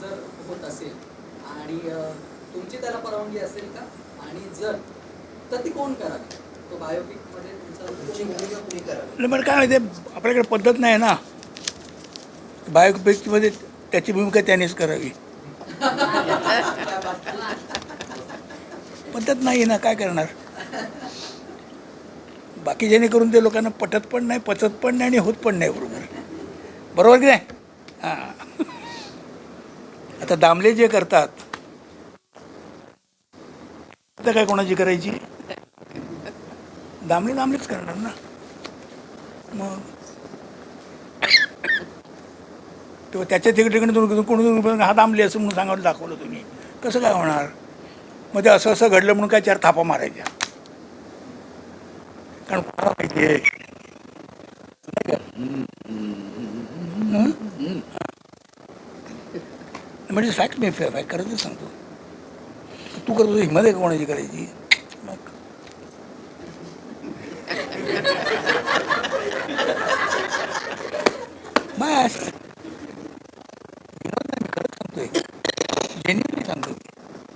जर होत असेल आणि तुमची त्याला परवानगी असेल का? आणि जर तर ती कोण करावी तो बायोपिकमध्ये तुमचा कोणी काय माहिती आपल्याकडे पद्धत नाही ना. बायोपिकमध्ये त्याची भूमिका त्यानेच करावी. पद्धत नाही ना काय करणार? बाकी जेणेकरून ते लोकांना पटत पण नाही पचत पण नाही आणि होत पण नाही बरोबर. बरोबर की नाही? हां. आता दामले जे करतात आता काय कोणाची करायची? दामले दामलेच करणार ना. मग तेव्हा त्याच्या तिकडे कोणी हा दामले असं म्हणून सांगायला दाखवलं तुम्ही. कसं काय होणार? मग ते असं असं घडलं म्हणून काय चार थापा मारायच्या. कारण कोणाला माहिती आहे? म्हणजे फॅक्ट मी फॅक्ट करायचं सांगतो. तू करतो हिंमत आहे का कोणाची करायची? मग. बस जेन्युनली सांगतोय.